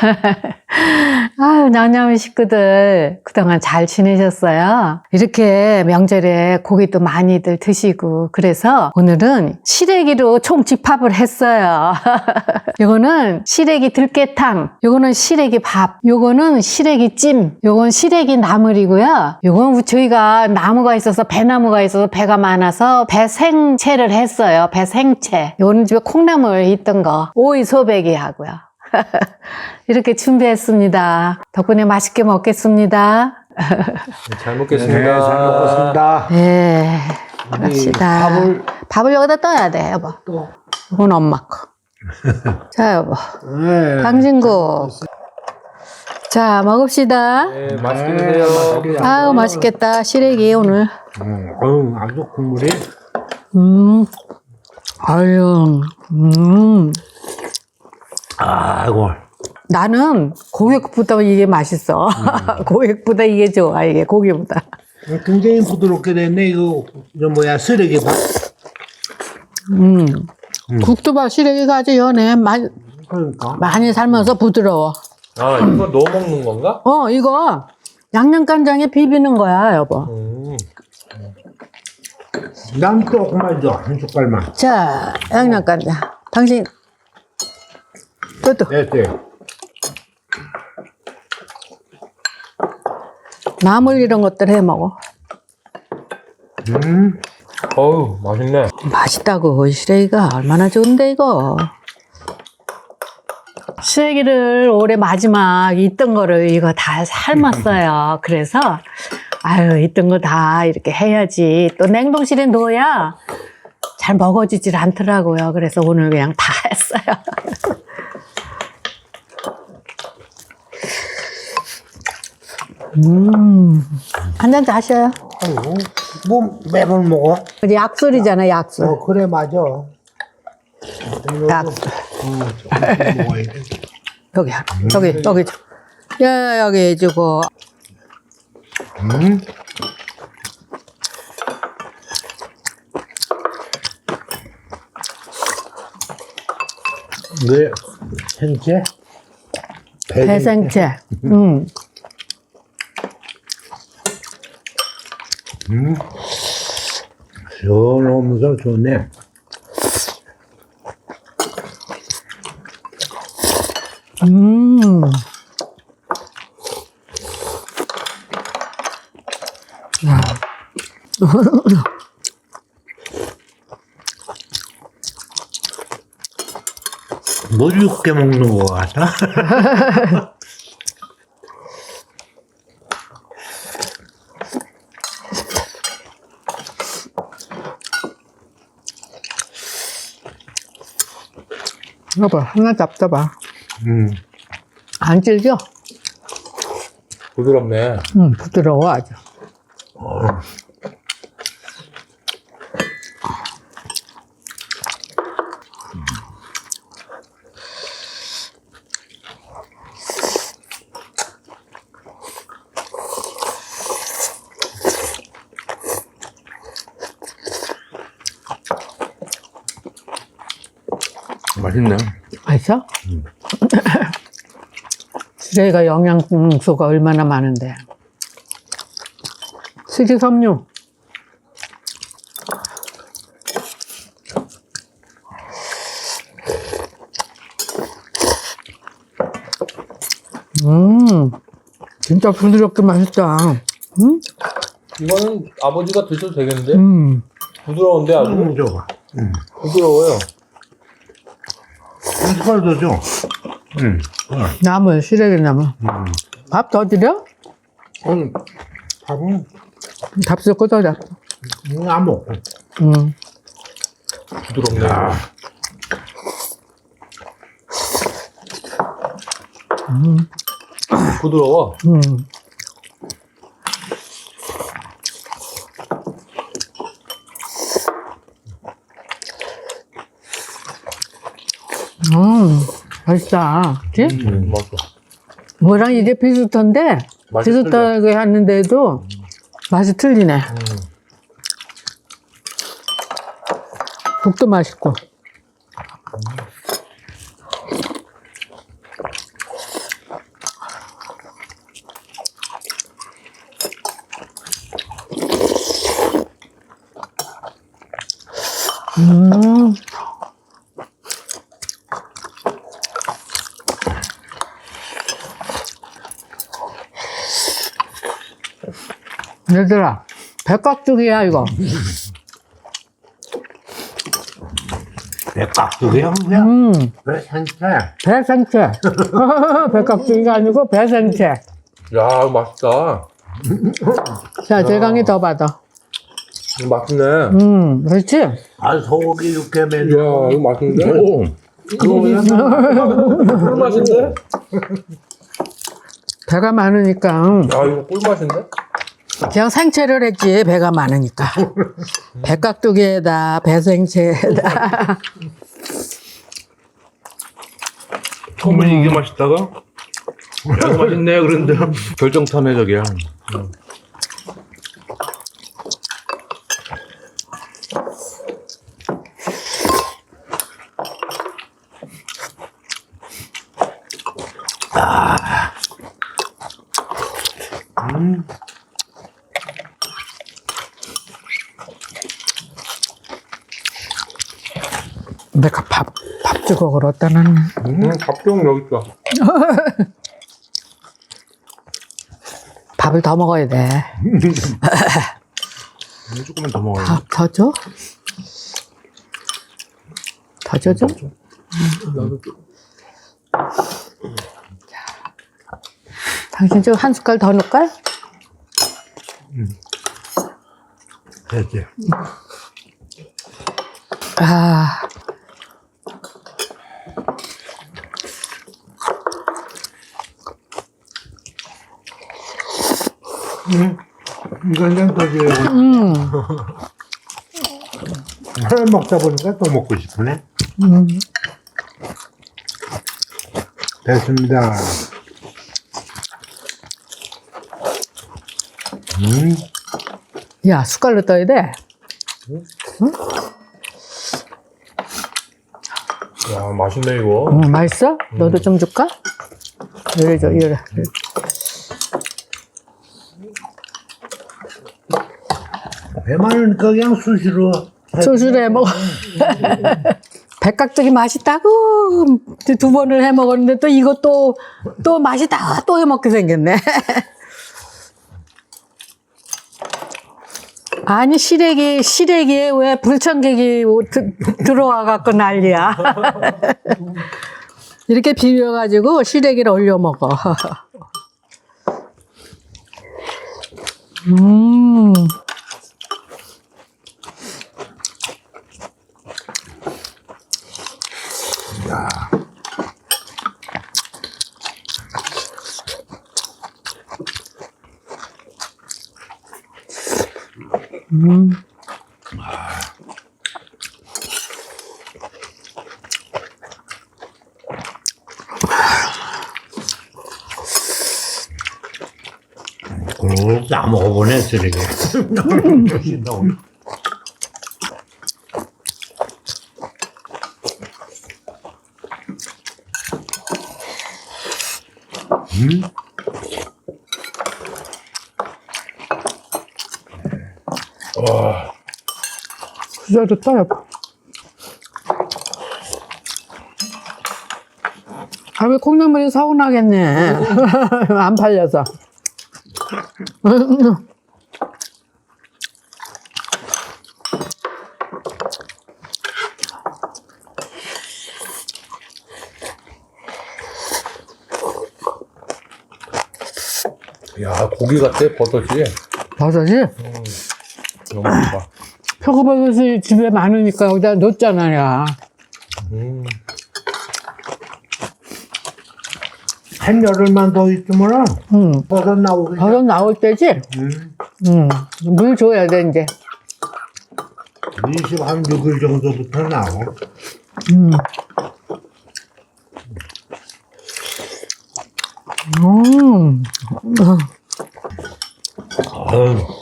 아유, 냥냥 식구들 그동안 잘 지내셨어요? 이렇게 명절에 고기도 많이들 드시고 그래서 오늘은 시래기로 총 집합을 했어요. 요거는 시래기 들깨탕, 요거는 시래기 밥, 요거는 시래기 찜, 요건 시래기 나물이고요. 요건 저희가 나무가 있어서 배나무가 있어서 배가 많아서 배생채를 했어요. 배생채. 요거는 집에 콩나물 있던 거 오이 소배기 하고요. 이렇게 준비했습니다. 덕분에 맛있게 먹겠습니다. 잘 네, 먹겠습니다. 잘 먹겠습니다. 네, 우리 갑시다. 밥을 밥을 여기다 떠야 돼, 여보. 또. 이건 엄마 거. 자, 여보. 네. 당진국. 자, 먹읍시다. 네, 맛있게 네, 드세요. 아유, 맛있겠다. 시래기 오늘. 음, 어우, 아주 국물이. 음, 아유, 음. 아이고. 나는 고객보다 이게 맛있어. 고객보다 이게 좋아, 이게 고기보다. 굉장히 부드럽게 됐네. 이거, 이거 뭐야, 쓰레기 밥. 음. 국도 봐, 시래기가 아주 연해. 많이, 그러니까. 많이 삶아서 부드러워. 아, 이거 넣어 먹는 건가? 어, 이거 양념간장에 비비는 거야, 여보. 음. 난 조금만 줘. 한 숟갈만. 자, 양념간장. 당신, 또또 됐어요. 나물 이런 것들 해 먹어. 음. 어우, 맛있네. 맛있다고, 이 시래기가. 얼마나 좋은데, 이거. 시래기를 올해 마지막 있던 거를 이거 다 삶았어요. 그래서, 아유, 있던 거 다 이렇게 해야지. 또 냉동실에 넣어야 잘 먹어지질 않더라고요. 그래서 오늘 그냥 다 했어요. 음, 한잔 다셔요. 아이고. 뭐, 매번 먹어? 우리 약술이잖아, 약술. 어, 그래, 맞아. 약술. 음, 조금씩 먹어야 돼. 여기, 여기, 여기. 줘. 야, 여기 해주고. 음. 네, 생채? 배생채. 음. 음. 시원하면서 좋네. 음. 뭐 육게 먹는 거 같아? 여보, 하나 잡숴봐. 음. 안 찔겨? 부드럽네. 음, 부드러워, 아주. 맛있네. 맛있어? 시래기가 영양소가 얼마나 많은데. 식이섬유. 음, 진짜 부드럽게 맛있다. 음, 이거는 아버지가 드셔도 되겠는데? 음. 부드러운데 아주 음, 줘봐. 음. 부드러워요. 한 숟갈 더 줘. 음. 나물, 시래기 나물. 밥 더 드려? 음. 밥은 밥 섞고 더 잡. 음, 안 먹고. 음. 부드럽네. 야. 부드러워. 음. 음, 맛있다. 그치? 음, 맛있어. 뭐랑 이게 비슷한데, 맛이 비슷하게 하는데도 맛이 틀리네. 국도 맛있고. 얘들아, 백각죽이야, 이거. 백각두개요 그냥? 음, 왜 생채? 배생채. 백각죽이가 아니고 배생채. 야, 이거 맛있다. 자, 재강이 더 받아. 이거 맛있네. 음, 그렇지? 아 소고기 육회면 이야, 이거 맛있는데? 오. 그거 그냥 꿀 맛인데? 배가 많으니까. 음. 야, 이거 꿀 맛인데? 그냥 생채를 했지, 배가 많으니까. 백각두개에다, 배생채에다. 처음엔 이게 맛있다가 야 맛있네 그런데 결정타네 저기야 내가 밥, 밥 주고 그렇다, 나는. 음, 밥종 여기 있어. 밥을 더 먹어야 돼. 조금만 더 먹어요 밥 더 줘? 더 줘, 좀? 당신 좀 한 숟갈 더 넣을까? 됐지. 아, 더줘요. 음, 하나 먹다 보니까 또 먹고 싶으네. 음. 됐습니다. 음, 야, 숟갈로 떠야 돼. 야, 맛있네, 이거. 음, 맛있어? 너도 좀 줄까? 이래 줘, 이래. 배 많으니까 그냥 수시로. 소주를 해 먹어. 백각적이 맛있다고 두 번을 해 먹었는데 또 이거 또, 또 맛있다 또 해 먹게 생겼네. 아니 시래기 시래기에 왜 불청객이 드- 들어와 갖고 난리야. 이렇게 비벼 가지고 시래기를 올려 먹어. 음. 그걸 다 먹어보네, 쓰레기. 신다고. 와, 진짜 좋다, 여보. 아, 왜 콩나물이 서운하겠네. 안 팔려서. 야, 고기 같아, 버섯이. 버섯이? 너무 좋다. 표고버섯이 집에 많으니까 여기다 넣었잖아요. 한 열흘만 더 있으면은 응. 버섯 나오고. 버섯 나올 때지? 음, 응. 물 줘야 돼, 이제. 20, 한 6일 정도부터 나와. 음. 음. 아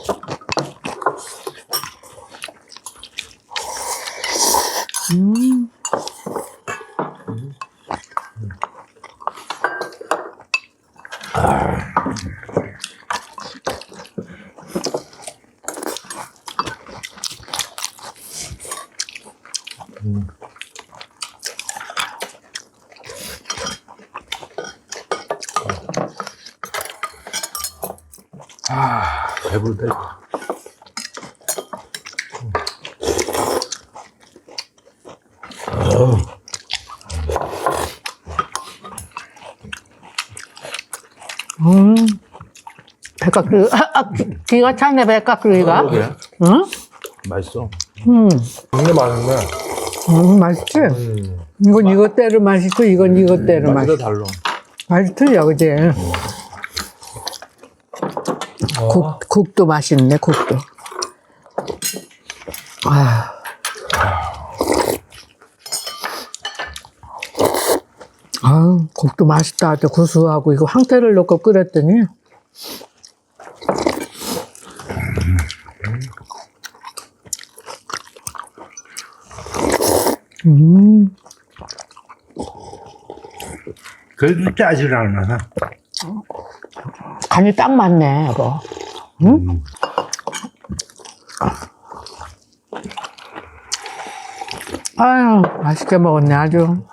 아, 배부르다. 이거. 음. 백각기, 아, 아, 기- 기가 차네, 백각기가. 그래? 응? 맛있어. 음, 근데 맛있네. 음, 맛있지? 음. 이건 이것대로 맛있고, 이건 이것대로 맛이 다 맛있어. 달라. 맛이 틀려, 그지? 국, 국도 맛있네, 국도. 아. 아, 국도 맛있다. 아주 구수하고, 이거 황태를 넣고 끓였더니. 음, 그래도 짜질 않아. 간이 딱 맞네, 여보. 응? 아유, 맛있게 먹었네, 아주.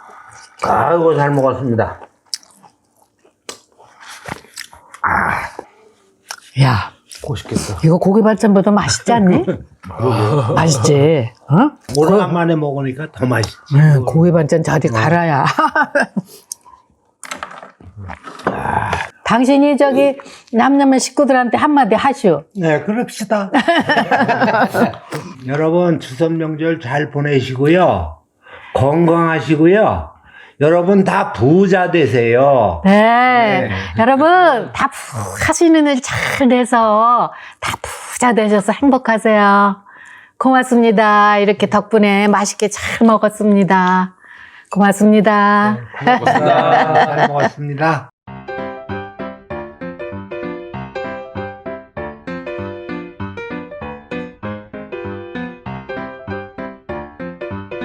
아이고, 잘 먹었습니다. 야, 맛있겠다. 이거 고기 반찬보다 맛있지 않니? 맛있지? 어? 오래간만에 먹으니까 더 맛있지. 네, 고기 반찬 저리 갈아야. 당신이 저기 남남의 식구들한테 한마디 하시오. 네, 그럽시다. 여러분, 추석 명절 잘 보내시고요. 건강하시고요. 여러분 다 부자 되세요. 네. 여러분, 다푹 하시는 일 잘 돼서 다 부자 되셔서 행복하세요. 고맙습니다. 이렇게 덕분에 맛있게 잘 먹었습니다. 고맙습니다. 잘 먹었습니다.